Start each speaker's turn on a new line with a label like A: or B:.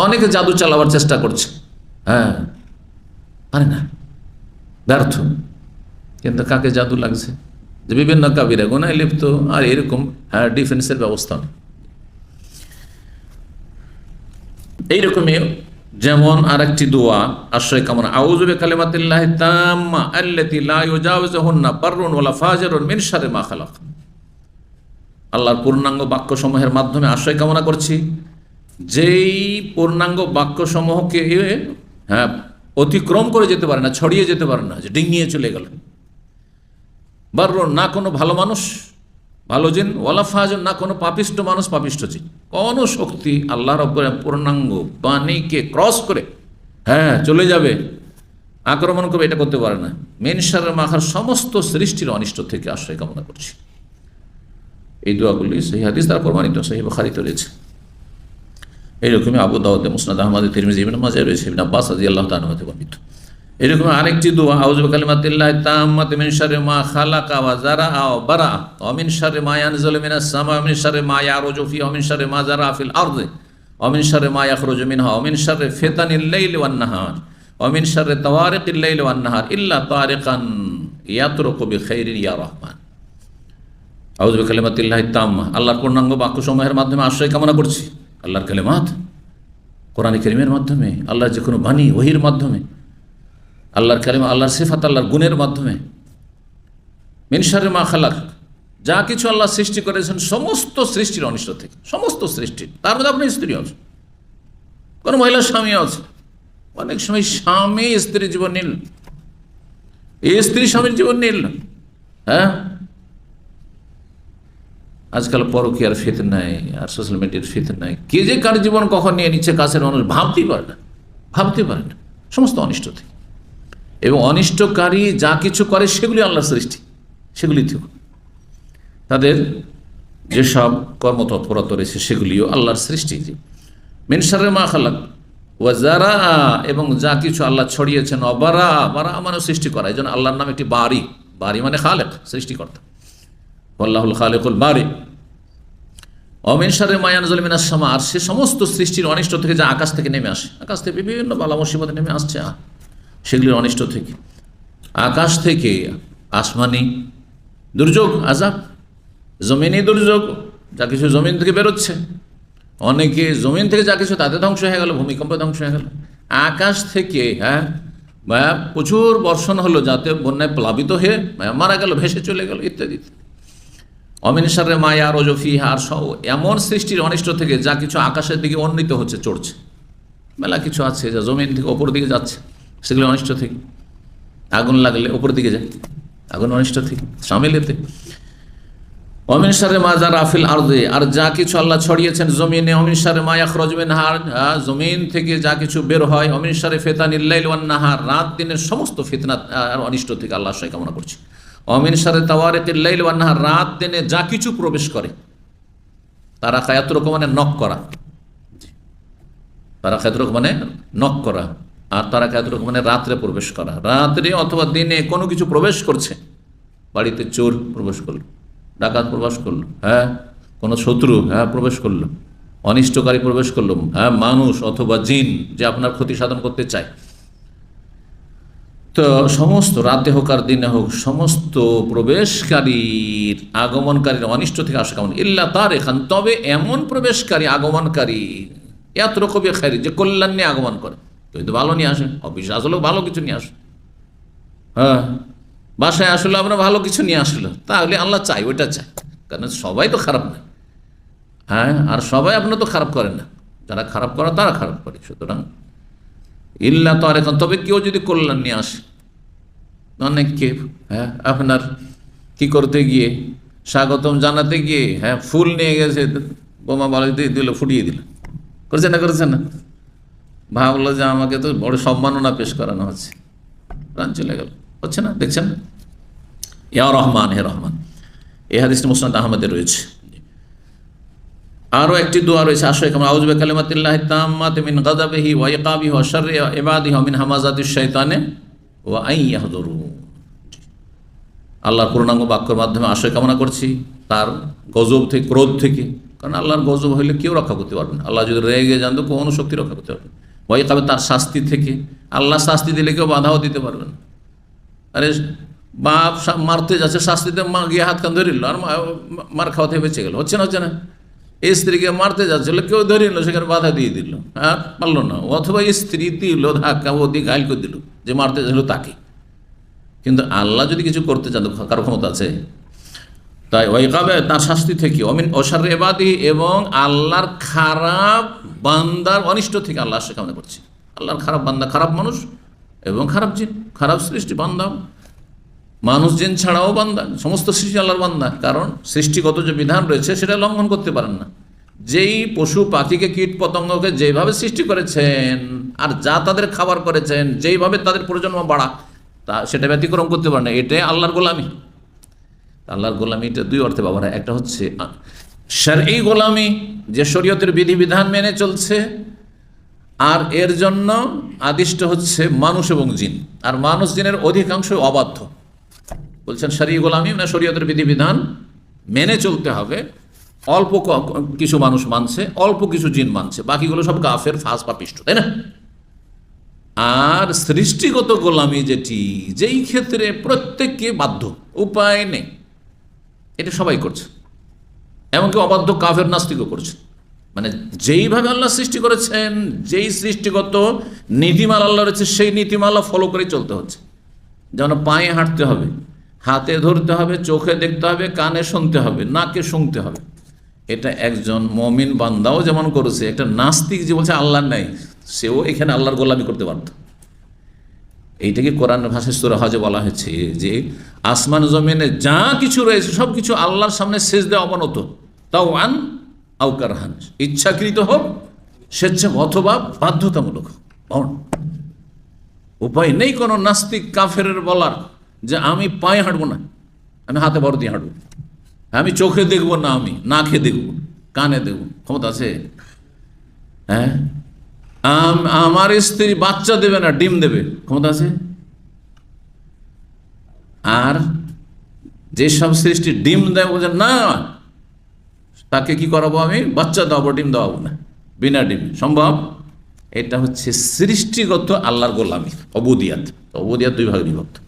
A: অনেকে জাদু চালাবার চেষ্টা করছে। হ্যাঁ পারে না। ব্যর্থ। কিন্তু কাকে জাদু লাগছে? যে বিভিন্ন কাবিরা গোনায় লিপ্ত, আর এরকম হ্যাঁ ডিফেন্সের ব্যবস্থা এইরকমই যেমন আর একটি দোয়া, আশ্রয় কামনা আউযুবে কালিমাতিল্লাহি তাম্মা লা মা আল্লাহর পূর্ণাঙ্গ বাক্যসমূহের মাধ্যমে আশ্রয় কামনা করছি। যেই পূর্ণাঙ্গ বাক্যসমূহকে হ্যাঁ অতিক্রম করে যেতে পারে না, ছড়িয়ে যেতে পারে না, যে ডিঙিয়ে চলে গেল। বাররুন, না কোনো ভালো মানুষ, ভালো জিন, ওয়ালা ফাজন না কোনো পাপিষ্ট মানুষ, পাপিষ্ট জিন। কোনো শক্তি আল্লাহ রব্বর পূর্ণাঙ্গ বাণীকে ক্রস করে হ্যাঁ চলে যাবে। আক্রমণ করবে, এটা করতে পারে না। মেনসার মাখার সমস্ত সৃষ্টির অনিষ্ট থেকে আশ্রয় কামনা করছি। এই দোয়াগুলি সেই হাদিস দ্বারা প্রমাণিত সেই বখারিত রয়েছে। এইরকমই আবু দাউদে, মুসনাদ আহমদ, তিরমিজি, ইবনে মাজাহ রয়েছে, ইবনে আব্বাস রাদিয়াল্লাহু তাআলা হতে বর্ণিত। এরকম আরেকটি দোয়া, আউযু বিকালিমাতিল্লাহ তাম্মাতি মিন শাররি মা খালাকা ওয়া যারাআ ওয়া বারাআ, ওয়া মিন শাররি মা ইয়ানজিলু মিনাস সামা মিন শাররি মা ইয়ারুজু ফি ওয়া মিন শাররি মা যারাআ ফিল আরদি, ওয়া মিন শাররি মা ইয়াখরুজু মিনহা মিন শাররি ফিতানিল লাইলি ওয়ান নাহার, ওয়া মিন শাররি তাওয়ারিকিল লাইলি ওয়ান নাহার, ইল্লা তারিকান ইয়াতরুকু বিখাইরিন ইয়া রহমান। আউযু বিকালিমাতিল্লাহ তাম্মা, আল্লাহর পূর্ণাঙ্গ বাক্য সমূহের মাধ্যমে আশ্রয় কামনা করছি। আল্লাহর কালিমাত কোরআন করিমের মাধ্যমে, আল্লাহর যে কোনো বাণী, ওহির মাধ্যমে, আল্লাহর কালিমা, আল্লাহর সিফাত, আল্লাহর গুণের মাধ্যমে মিনসারে মা খালাক, যা কিছু আল্লাহ সৃষ্টি করেছেন, সমস্ত সৃষ্টির অনিষ্ট থেকে, সমস্ত সৃষ্টির, তার মধ্যে আপনার স্ত্রী আছে কোনো মহিলার স্বামী আছে, অনেক সময় স্বামী স্ত্রীর জীবন নিল, এই স্ত্রী স্বামীর জীবন নিল হ্যাঁ? আজকাল পরকীয়ার ফিত নাই, আর সোশ্যাল মিডিয়ার ফিত নাই। কে যে কার জীবন কখন নিয়ে নিচ্ছে কাছের মানুষ ভাবতেই পারে না ভাবতে পারে না। সমস্ত অনিষ্ট থেকে এবং অনিষ্টকারী যা কিছু করে সেগুলি আল্লাহর সৃষ্টি, সেগুলি থেকে তাদের যেসব কর্মতৎপরত রয়েছে সেগুলিও আল্লাহর সৃষ্টি। যে মেনসারে মা খালাক ওয়াজারা এবং যা কিছু আল্লাহ ছড়িয়েছেন, অবারা, বারা মানে সৃষ্টি করা। এই জন্য আল্লাহর নাম একটি বাড়ি। বাড়ি মানে খালেক, সৃষ্টিকর্তা। আল্লাহুল খালেকুল বাড়ি অমিনসারে মায়ান জলিমিনা সামা, আর সে সমস্ত সৃষ্টির অনিষ্ট থেকে যা আকাশ থেকে নেমে আসে। আকাশ থেকে বিভিন্ন বালা নেমে আসছে সেগুলির অনিষ্ট থেকে। আকাশ থেকে আসমানি দুর্যোগ আজাব জমিনি দুর্যোগ, যা কিছু জমিন থেকে বেরোচ্ছে। অনেকে জমিন থেকে যা কিছু তাতে ধ্বংস হয়ে গেল, ভূমিকম্প ধ্বংস হয়ে গেল। আকাশ থেকে হ্যাঁ প্রচুর বর্ষণ হলো, যাতে বন্যায় প্লাবিত হয়ে মারা গেল, ভেসে চলে গেল ইত্যাদি। অমিনসারে মায়া রজফি হার সহ এমন সৃষ্টির অনিষ্ট থেকে যা কিছু আকাশের দিকে উন্নীত হচ্ছে, চড়ছে। মেলা কিছু আছে যা জমিন থেকে ওপর দিকে যাচ্ছে, সেগুলো অনিষ্ট থেকে। আগুন লাগলে ওপর দিকে যায়, আগুন অনিষ্ট থেকে সামিলেতে অমিন সারে মা যার আফিল আর্দে, আর যা কিছু আল্লাহ ছড়িয়েছেন জমিনে, অমিন সারে মায়া খরজমিন হার জমিন থেকে যা কিছু বের হয়, অমিন সারে ফেতানিল্লাইল ওয়ান্নাহার রাত দিনের সমস্ত ফিতনা আর অনিষ্ট থেকে আল্লাহ আশ্রয় কামনা করছি। অমিন সারে তাওয়ারেতিল্লাইল ওয়ান্নাহার রাত দিনে যা কিছু প্রবেশ করে, তারা কায়াত মানে নক করা। তারা খায়াত মানে নক করা আর তারা কায়াত মানে রাত্রে প্রবেশ করা। রাত্রে অথবা দিনে কোনো কিছু প্রবেশ করছে, বাড়িতে চোর প্রবেশ করল, ডাকাত প্রবেশ করল হ্যাঁ কোনো শত্রু হ্যাঁ প্রবেশ করল, অনিষ্টকারী প্রবেশ করল হ্যাঁ মানুষ অথবা জিন যে আপনার ক্ষতি সাধন করতে চায়। তো সমস্ত রাতে হোক আর দিনে হোক, সমস্ত প্রবেশকারীর আগমনকারীর অনিষ্ট থেকে আসা কেমন। ইল্লা তার এখান তবে এমন প্রবেশকারী, আগমনকারী এত রকমই খারি যে কল্যাণ নিয়ে আগমন করে। কেউ তো ভালো নিয়ে আসে অফিসে আসলেও ভালো কিছু নিয়ে আসে। হ্যাঁ বাসায় আসলে, আমরা ভালো কিছু নিয়ে আসলো, তাহলে আল্লাহ চাই ওইটা চাই কারণ সবাই তো খারাপ না হ্যাঁ আর সবাই আপনার তো খারাপ করে না। যারা খারাপ করে, তারা খারাপ করে। সুতরাং ইল্লা তো আর এখন তবে কেউ যদি কল্যাণ নিয়ে আসে। অনেককে হ্যাঁ আপনার কি করতে গিয়ে, স্বাগতম জানাতে গিয়ে হ্যাঁ ফুল নিয়ে গেছে, বোমা বাড়িতে দিল, ফুটিয়ে দিল। করেছে না করেছে না? ভাবলো যে আমাকে তো বড় সম্মাননা পেশ করানো হচ্ছে। প্রাণ চলে গেল। হচ্ছে না, দেখছেন? ইয়া রহমান, হে রহমান। এ হাদিসটি মুসনাদ আহমদের রয়েছে। আরও একটি দোয়া রয়েছে আশয় কামা আউজবে কালিমাতিল্লাহ তাম্মাত মিন গাদাবিহি ওয়া ইকাবিহি ওয়া শাররি ইবাদিহি মিন হামাজাতিশ শাইতানে ওয়া আই ইয়াহদুরু। আল্লাহর পূর্ণাঙ্গ বাক্যের মাধ্যমে আশয় কামনা করছি, তার গজব থেকে, ক্রোধ থেকে, কারণ আল্লাহর গজব হইলে কেউ রক্ষা করতে পারবে না। আল্লাহ যদি রেগে যান, তো কোনো শক্তি রক্ষা করতে পারবে না। ভয় খাবে তার শাস্তি থেকে, আল্লাহ শাস্তি দিলে কেউ বাধাও দিতে পারবে না। আরে, বাপ মারতে যাচ্ছে, শাস্তিতে মা গিয়ে হাত কান ধরিল আর মার খাওয়াতে বেঁচে গেল। হচ্ছে না হচ্ছে না? স্ত্রীকে মারতে যাচ্ছিল, কেউ ধরিল সেখানে বাধা দিয়ে দিল। হ্যাঁ পারল না। অথবা স্ত্রী দিল, ধাক্কা ও দিয়ে ঘাইল করে দিল, যে মারতে যাচ্ছিল তাকে। কিন্তু আল্লাহ যদি কিছু করতে চান কারও ক্ষমতা আছে। তাই ওইকাবে তার শাস্তি থেকে, অমিন অসার এবাদি এবং আল্লাহর খারাপ বান্দার অনিষ্ট থেকে আল্লাহ সে কামনা করছে। আল্লাহর খারাপ বান্দা খারাপ মানুষ, এবং খারাপ জিন, খারাপ সৃষ্টি বান্দা। মানুষ জিন ছাড়াও বান্দা, সমস্ত সৃষ্টি আল্লাহর বান্দা। কারণ সৃষ্টিগত যে বিধান রয়েছে, সেটা লঙ্ঘন করতে পারেন না। যেই পশু পাখিকে, কীট পতঙ্গকে যেইভাবে সৃষ্টি করেছেন, আর যা তাদের খাবার করেছেন, যেইভাবে তাদের প্রজন্ম বাড়া, তা সেটা ব্যতিক্রম করতে পারে না। এটাই আল্লাহর গোলামি। আল্লাহর গোলামি এটা দুই অর্থে ব্যবহার হয়। একটা হচ্ছে স্যার এই গোলামি, যে শরীয়তের বিধিবিধান মেনে চলছে, আর এর জন্য আদিষ্ট হচ্ছে মানুষ এবং জিন। আর মানুষ জিনের অধিকাংশ অবাধ্য। বলছেন সারি গোলামি না শরীয়তের বিধিবিধান মেনে চলতে হবে। অল্প কিছু মানুষ মানছে, অল্প কিছু জিন মানছে। বাকিগুলো সব কাফের ফাঁস পাপিষ্ট তাই না? আর সৃষ্টিগত গোলামি যেটি, যেই ক্ষেত্রে প্রত্যেককে বাধ্য, উপায় নেই। এটা সবাই করছে। এমনকি অবাধ্য কাফের নাস্তিকও করছে। মানে যেইভাবে আল্লাহ সৃষ্টি করেছেন, যেই সৃষ্টিগত নীতিমালা আল্লাহ রয়েছে, সেই নীতিমালা ফলো করেই চলতে হচ্ছে। যেমন পায়ে হাঁটতে হবে। হাতে ধরতে হবে, চোখে দেখতে হবে, কানে শুনতে হবে, নাকে শুনতে হবে। এটা একজন মমিন বান্দাও যেমন করেছে, একটা নাস্তিক যে বলছে আল্লাহ নাই, সেও এখানে আল্লাহর গোলামি করতে পারত এইটাকে কোরআন ভাষায় সুরা হজে বলা হয়েছে যে আসমান জমিনে যা কিছু রয়েছে সব কিছু আল্লাহর সামনে শেষ দেওয়া অবনত। তাও আন আউকার হান ইচ্ছাকৃত হোক স্বেচ্ছা অথবা বাধ্যতামূলক হোক। উপায় নেই কোনো নাস্তিক কাফের বলার। যে আমি পায়ে হাঁটবো না আমি হাতে বড় দিয়ে হাঁটবো। আমি চোখে দেখব না আমি, নাকে দেখব, কানে দেখব, ক্ষমতা আছে? হ্যাঁ? আম- আমার স্ত্রী বাচ্চা দেবে না, ডিম দেবে, ক্ষমতা আছে? আর যেসব সৃষ্টি ডিম দেয়, বলছে, না, তাকে কি করাবো আমি? বাচ্চা দেওয়াবো, ডিম দেওয়াবো না, বিনা ডিম, সম্ভব? এটা হচ্ছে সৃষ্টিগত আল্লাহর গোলামি, অবুদিয়াত। অবুদিয়াত দুই ভাগে বিভক্ত।